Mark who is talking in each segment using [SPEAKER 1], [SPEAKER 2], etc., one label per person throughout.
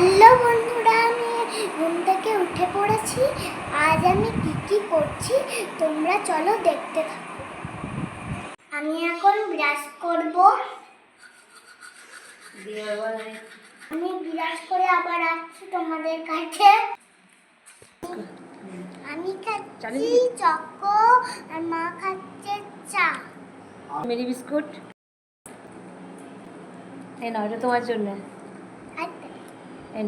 [SPEAKER 1] Hello বন্ধুরা আমি ঘুম থেকে উঠে পড়েছি। আজ আমি কি কি করছি তোমরা চলো দেখতে থাকো। আমি এখন ব্রাশ করব। আমি ব্রাশ করে আবার আসছি তোমাদের কাছে। আমি খাচ্ছি চকো আর মা খাচ্ছে চা।
[SPEAKER 2] Marie biscuit. এই এটা তোমার জন্য। এই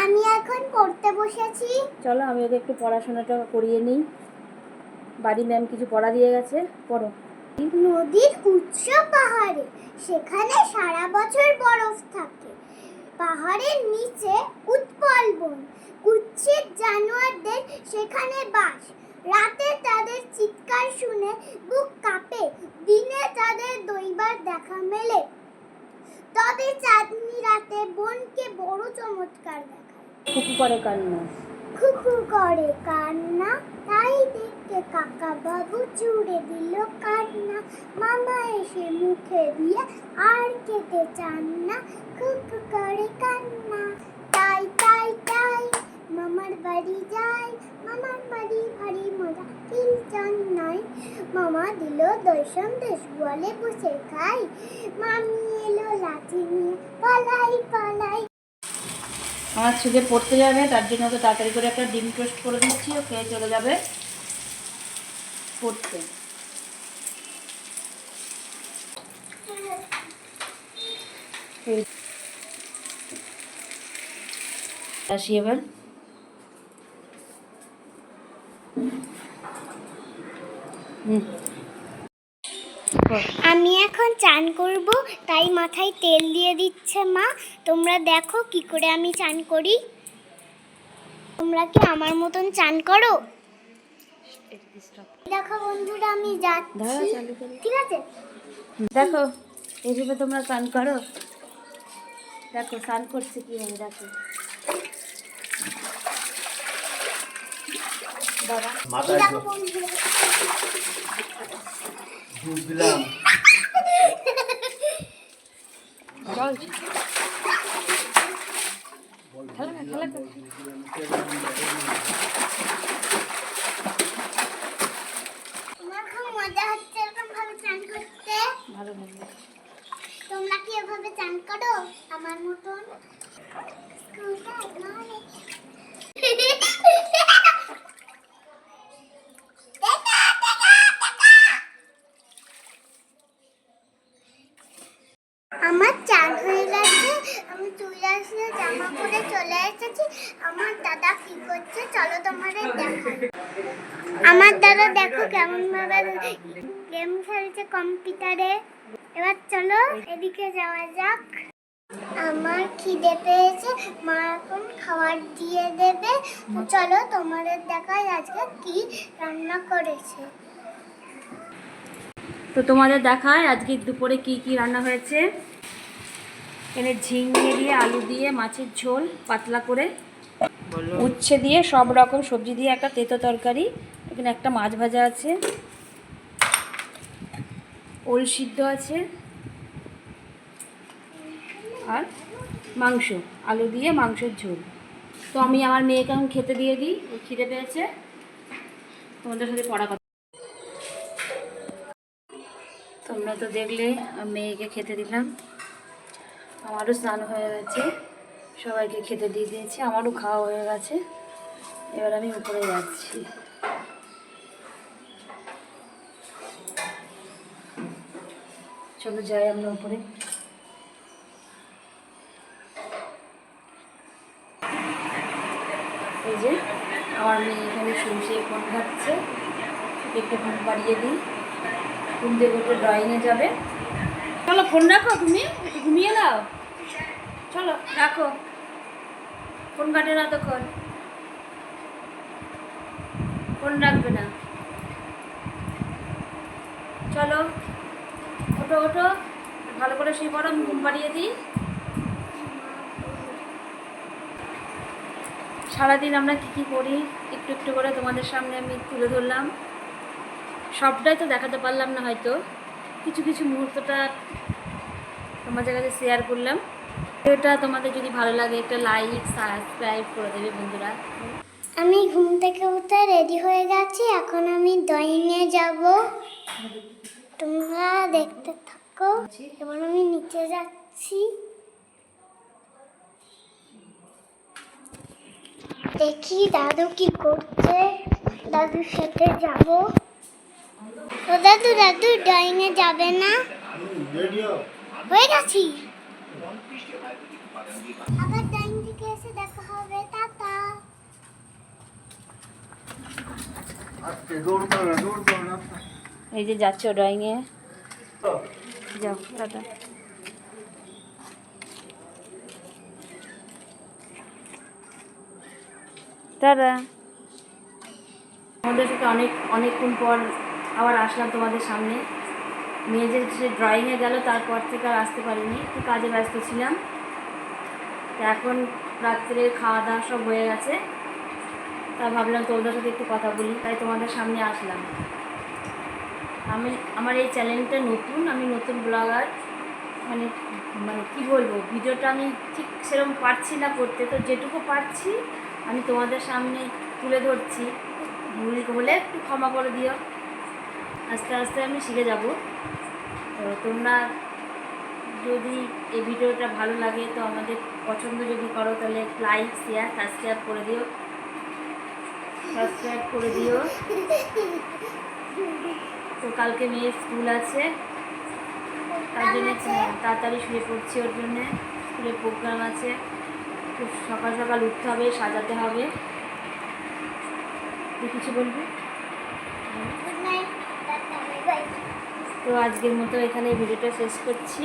[SPEAKER 1] আমি এখন পড়তে বসেছি।
[SPEAKER 2] চলো আমি ওকে একটু পড়াশোনাটা করিয়ে নিই। বাড়ি ম্যাম কিছু পড়া দিয়ে গেছে? পড়ো।
[SPEAKER 1] নদীর উৎস পাহাড়ে সেখানে সারা বছর বরফ থাকে। পাহাড়ের নিচে উৎপল বন কুচ্ছিত জানোয়ারদের সেখানে বাস। রাতে তাদের চিৎকার শুনে বুক কাঁপে দিনে তাদের দৈবার দেখা মেলে। তবে চাঁদনি রাতে বনকে বড় চমৎকার দেখায়।
[SPEAKER 2] করে কান্না।
[SPEAKER 1] খুকু করে কান্না তাই দেখতে কাকা বাবু জুড়ে দিল কান্না। মামা এসে মুখে দিয়ে আর কেটে চান না। খুকু করে কান্না তাই তাই তাই মামার বাড়ি যাই মামার বাড়ি ভারী মজা কিলচন নয় মামা দিল দই সন্দেশ বলে বসে খাই। মামি এলো লাঠি নিয়ে, পালাই পালাই।
[SPEAKER 2] আমার ছেলে পড়তে যাবে, তার জন্য ওকে তাড়াতাড়ি করে একটা ডিম টোস্ট করে দিচ্ছি ও খেয়ে চলে যাবে পড়তে। আসি এবার।
[SPEAKER 1] আমি এখন চান করব তাই মাথায় তেল দিয়ে দিচ্ছে মা। তোমরা দেখো কি করে আমি চান করি। তোমরা কি আমার মতন চান করো? দেখো বন্ধুরা আমি যাচ্ছি। ঠিক আছে?
[SPEAKER 2] দেখো এইভাবে তোমরা চান করো। দেখো স্নান করছে কি কীভাবে দেখো। বাবা জল খেলা খেলা কর।
[SPEAKER 1] আমার খুব মজা হচ্ছে এরকম ভাবে চান করতে
[SPEAKER 2] ভালো ভালো
[SPEAKER 1] তোমরা কি এভাবে চান করো আমার মতন আমার চান হয়ে গেছে আমি জামা পরে চলে এসেছি। আমার দাদা কি করছে? চলো তোমাদের দেখাই। আমার দাদা দেখো কেমন ভাবে গেম খেলছে কম্পিউটারে এবার চলো এদিকে যাওয়া যাক। আমার খিদে পেয়েছে, মা এখন খাবার দিয়ে দেবে। চলো তোমাদের দেখাই আজকে কি রান্না করেছে।
[SPEAKER 2] তো তোমাদের দেখায় আজকে দুপুরে কি কি রান্না হয়েছে। এখানে ঝিঙে দিয়ে আলু দিয়ে মাছের ঝোল পাতলা করে উচ্ছে দিয়ে সব রকম সবজি দিয়ে একটা তেতো তরকারি। এখানে একটা মাছ ভাজা আছে। ওল সিদ্ধ আছে। আর মাংস আলু দিয়ে মাংসের ঝোল। তো আমি আমার মেয়েকে এখন খেতে দিয়ে দিই ও খিদে পেয়েছে। তোমাদের সাথে পড়া কথা। তোমরা তো দেখলে মেয়েকে খেতে দিলাম। আমারও স্নান হয়ে গেছে। সবাইকে খেতে দিয়ে দিয়েছি, আমারও খাওয়া হয়ে গেছে। এবার আমি উপরে যাচ্ছি। চলো যাই আমরা উপরে। এই যে, আমার মেয়ে এখানে শুনছে, ফোন ঘাটছে। একটু ফোন বাড়িয়ে দিই। ঘুম থেকে ড্রয়িংয়ে যাবে। চলো ফোন রাখো তুমি? ঘুমিয়ে নাও। চলো, রাখো। ফোন কাটে না তখন। ফোন রাখবে না। চলো, ওঠো ওঠো। ভালো করে শুয়ে পড়ো, আমি ঘুম পাড়িয়ে দিই। সারাদিন আমরা কী কী করি? একটু একটু করে তোমাদের সামনে আমি তুলে ধরলাম। সবটাই তো দেখাতে পারলাম না হয়তো। কিছু কিছু মুহূর্তটা তোমাদের কাছে শেয়ার করলাম। ভিডিওটা তোমাদের যদি ভালো লাগে, একটা লাইক সাবস্ক্রাইব করে দেবে বন্ধুরা।
[SPEAKER 1] আমি ঘুম থেকে উঠে রেডি হয়ে গেছি, এখন আমি ড্রয়িংয়ে যাব। তোমরা দেখতে থাকো। এবার আমি নিচে যাচ্ছি। দেখি দাদু কি করছে। দাদুর সাথে যাব। ও দাদু দাদু ড্রয়িংয়ে যাবে না? হয়ে গেছি। আবার ড্রয়িং থেকে এসে দেখা হবে টাটা।
[SPEAKER 2] এই যে যাচ্ছ ড্রয়িংয়ে। যাও টাটা। টাটা। আমাদের সাথে অনেক অনেকক্ষণ পর আবার আসলাম তোমাদের সামনে। মেয়ে যে সে ড্রয়িংয়ে গেল, তারপর থেকে আর আসতে পারিনি, একটু কাজে ব্যস্ত ছিলাম। এখন রাত্রে খাওয়া দাওয়া সব হয়ে গেছে। তা ভাবলাম তোমাদের সাথে একটু কথা বলি, তাই তোমাদের সামনে আসলাম। আমি, আমার এই চ্যানেলটা নতুন, আমি নতুন ব্লগার মানে মানে কি বলব, ভিডিওটা আমি ঠিক সেরকম পারছি না করতে। তো যেটুকু পারছি, আমি তোমাদের সামনে তুলে ধরছি। ভুল হলে একটু ক্ষমা করে দিও। আস্তে আস্তে আমি শিখে যাব। তো তোমরা যদি এই ভিডিওটা ভালো লাগে তো আমাদের পছন্দ যদি করো তাহলে লাইক শেয়ার সাবস্ক্রাইব করে দিও। সাবস্ক্রাইব করে দিও। তো কালকে মেয়ের স্কুল আছে। তার জন্য তাড়াতাড়ি শুয়ে পড়ছি ওর জন্যে। স্কুলে প্রোগ্রাম আছে। খুব সকাল সকাল উঠতে হবে সাজাতে হবে। তুই কিছু বলবি? তো আজকের মতো এখানে ভিডিওটা শেষ করছি।